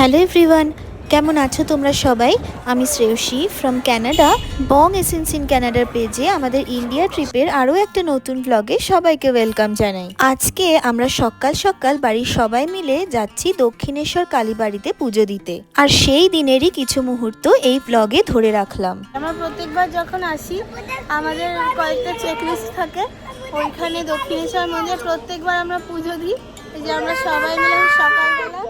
Hello everyone কেমন আছো তোমরা সবাই? আমি Shreyashi from Canada Bong essence in ক্যানাডার পেজে আমাদের ইন্ডিয়া ট্রিপের আরও একটা নতুন ব্লগে সবাইকে ওয়েলকাম জানাই। আজকে আমরা সকাল সকাল বাড়ির সবাই মিলে যাচ্ছি দক্ষিণেশ্বর কালীবাড়িতে পুজো দিতে। আর সেই দিনেরই কিছু মুহূর্ত এই ব্লগে ধরে রাখলাম। আমরা প্রত্যেকবার যখন আসি, আমাদের কয়েকটা চেকলিস্ট থাকে। ওইখানে দক্ষিণেশ্বর মন্দিরে প্রত্যেকবার আমরা পুজো দিই। যে আমরা সবাই মিলে সকালবেলা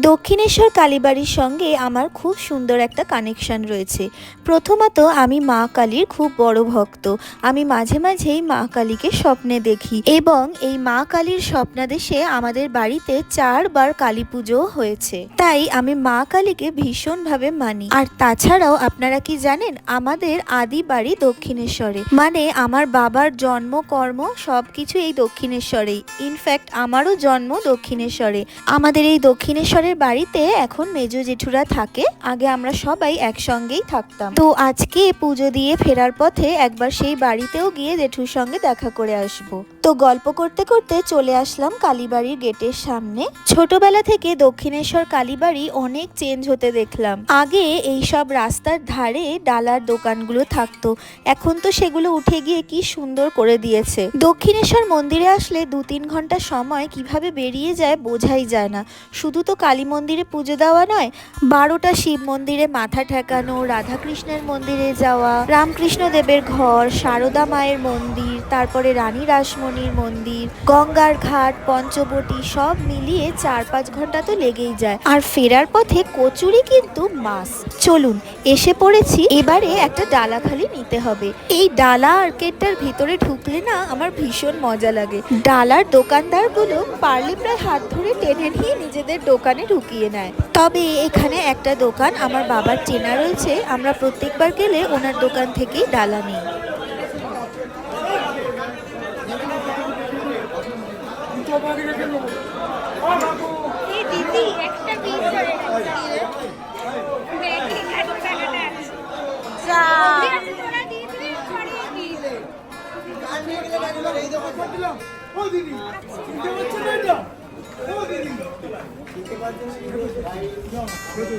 দক্ষিণেশ্বর কালীবাড়ির সঙ্গে আমার খুব সুন্দর একটা কানেকশন রয়েছে। প্রথমত আমি মা কালীর খুব বড় ভক্ত। আমি মাঝে মাঝেই মা কালীকে স্বপ্নে দেখি এবং এই মা কালীর স্বপ্নাদেশে আমাদের বাড়িতে চারবার কালী পুজো হয়েছে। তাই আমি মা কালীকে ভীষণভাবে মানি। আর তাছাড়াও আপনারা কি জানেন, আমাদের আদি বাড়ি দক্ষিণেশ্বরে। মানে আমার বাবার জন্ম, কর্ম সব কিছু এই দক্ষিণেশ্বরেই। ইনফ্যাক্ট আমারও জন্ম দক্ষিণেশ্বরে। আমাদের এই দক্ষিণেশ্বরের বাড়িতে এখন মেজ জেঠুরা থাকে, আগে আমরা সবাই একসঙ্গেই থাকতাম। তো আজকে পুজো দিয়ে ফেরার পথে একবার সেই বাড়িতেও গিয়ে জেঠুর সঙ্গে দেখা করে আসব। তো গল্প করতে করতে চলে আসলাম কালীবাড়ির গেটের সামনে। ছোটবেলা থেকে দক্ষিণেশ্বর কালীবাড়ি অনেক চেঞ্জ হতে দেখলাম। আগে এই সব রাস্তার ধারে ডালার দোকানগুলো থাকতো, এখন তো সেগুলো উঠে গিয়ে কি সুন্দর করে দিয়েছে। দক্ষিণেশ্বর মন্দিরে আসলে দু তিন ঘণ্টা সময় কীভাবে বেরিয়ে যায় বোঝাই যায় না, শুধু তো কালী মন্দিরে পুজো দেওয়া নয়, বারোটা শিব মন্দিরে মাথা ঠেকানো, রাধাকৃষ্ণের মন্দিরে যাওয়া রামকৃষ্ণ দেবের ঘর, সারদা মায়ের মন্দির, তারপরে রানী রাসমণির মন্দির, গঙ্গার ঘাট, পঞ্চবটী সব মিলিয়ে চার পাঁচ ঘণ্টা তো লেগেই যায়। আর ফেরার পথে কচুরি কিন্তু মাস চলুন, এসে পড়েছি। এবারে একটা ডালা খালি নিতে হবে। এই ডালা আর্কেডটার ভিতরে ঢুকলে না আমার ভীষণ মজা লাগে। ডালার দোকানদারগুলো পারলে প্রায় হাত ধরে টেনে নিয়ে নিজেদের দোকানে ঢুকিয়ে নেয়। তবে এখানে একটা দোকান আমার বাবার চেনা রয়েছে। আমরা প্রত্যেকবার গেলে ওনার দোকান থেকেই ডালা নিই। দিদি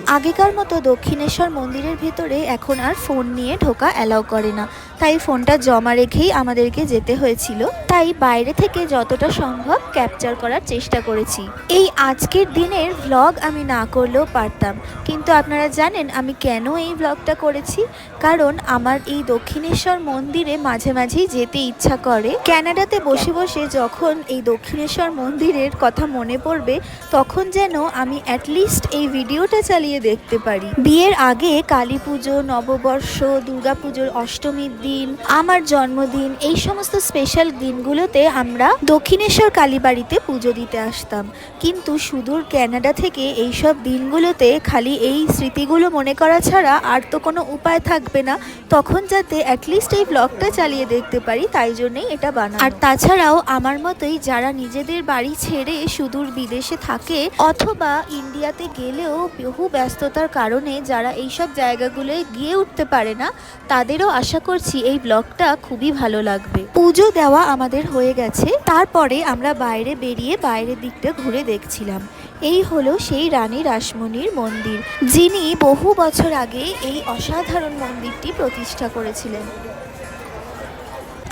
আগেকার মতো দক্ষিণেশ্বর মন্দিরের ভেতরে এখন আর ফোন নিয়ে ঢোকা অ্যালাউ করে না। তাই ফোনটা জমা রেখেই আমাদেরকে যেতে হয়েছিল। তাই বাইরে থেকে যতটা সম্ভব ক্যাপচার করার চেষ্টা করেছি। এই আজকের দিনের ভ্লগ আমি না করলেও পারতাম। কিন্তু আপনারা জানেন আমি কেন এই ভ্লগটা করেছি? কারণ আমার এই দক্ষিণেশ্বর মন্দিরে মাঝে মাঝেই যেতে ইচ্ছা করে। ক্যানাডাতে বসে বসে যখন এই দক্ষিণেশ্বর মন্দিরের কথা মনে পড়বে, তখন যেন আমি অ্যাটলিস্ট এই ভিডিওটা চালিয়ে দেখতে পারি। বিয়ের আগে কালী পুজো, নববর্ষ, দুর্গাপুজোর অষ্টমীর দিন, আমার জন্মদিন, এই সমস্ত স্পেশাল দিনগুলোতে আমরা দক্ষিণেশ্বর কালীবাড়িতে পুজো দিতে আসতাম। কিন্তু সুদূর ক্যানাডা থেকে এই সব দিনগুলোতে খালি এই স্মৃতিগুলো মনে করা ছাড়া আর তো কোনো উপায় থাকবে না। তখন যাতে অ্যাটলিস্ট এই ব্লগটা চালিয়ে দেখতে পারি, তাই জন্যই এটা বানানো। আর তাছাড়াও আমার মতোই যারা নিজেদের বাড়ি ছেড়ে সুদূর বিদেশে থাকে অথবা ইন্ডিয়াতে গেলেও বহু ব্যস্ততার কারণে যারা এইসব জায়গাগুলোয় গিয়ে উঠতে পারে না, তাদেরও আশা করছি এই ব্লগটা খুবই ভালো লাগবে। পুজো দেওয়া আমাদের হয়ে গেছে। তারপরে আমরা বাইরে বেরিয়ে বাইরের দিকটা ঘুরে দেখছিলাম। এই হলো সেই রানী রাসমণির মন্দির, যিনি বহু বছর আগে এই অসাধারণ মন্দিরটি প্রতিষ্ঠা করেছিলেন।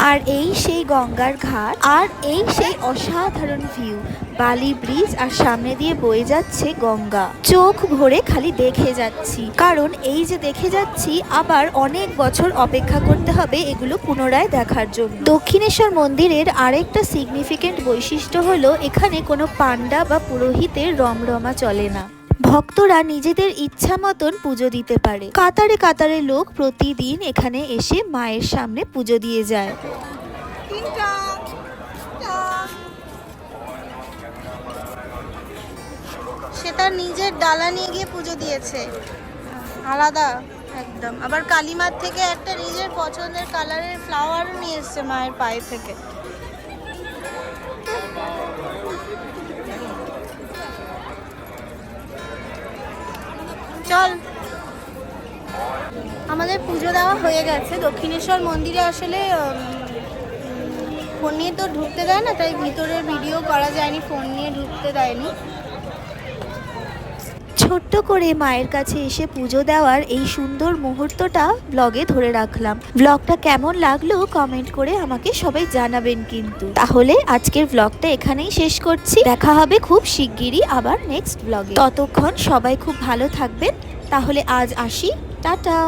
আর এই সেই গঙ্গার ঘাট, আর এই সেই অসাধারণ ভিউ বালি ব্রিজ আর সামনে দিয়ে বয়ে যাচ্ছে গঙ্গা। চোখ ভরে খালি দেখে যাচ্ছি। কারণ এই যে দেখে যাচ্ছি, আবার অনেক বছর অপেক্ষা করতে হবে এগুলো পুনরায় দেখার জন্য। দক্ষিণেশ্বর মন্দিরের আরেকটা সিগনিফিকেন্ট বৈশিষ্ট্য হলো, এখানে কোনো পান্ডা বা পুরোহিতের রমরমা চলে না। ভক্তরা নিজেদের ইচ্ছা মতন পুজো দিতে পারে। কাতারে কাতারে লোক প্রতিদিন এখানে এসে মায়ের সামনে পুজো দিয়ে যায়। সে তার নিজের ডালা নিয়ে গিয়ে পুজো দিয়েছে। আলাদা একদম। আবার কালীমার থেকে একটা নিজের পছন্দের কালারের ফ্লাওয়ারও নিয়ে এসছে মায়ের পায়ে থেকে। পুজো দেওয়া হয়ে গেছে। দক্ষিণেশ্বর মন্দিরে আসলে ফোন নিয়ে তো ঢুকতে দেয় না, তাই ভিতরের ভিডিও করা যায়নি, ফোন নিয়ে ঢুকতে দেয়নি। ছোট্ট করে মায়ের কাছে এসে পুজো দেওয়ার এই সুন্দর মুহূর্তটা ব্লগে ধরে রাখলাম। ব্লগটা কেমন লাগল কমেন্ট করে আমাকে সবাই জানাবেন কিন্তু। তাহলে আজকের ব্লগটা এখানেই শেষ করছি। দেখা হবে খুব শিগগিরই আবার নেক্সট ব্লগে ততক্ষণ সবাই খুব ভালো থাকবেন। তাহলে আজ আসি। টাটা!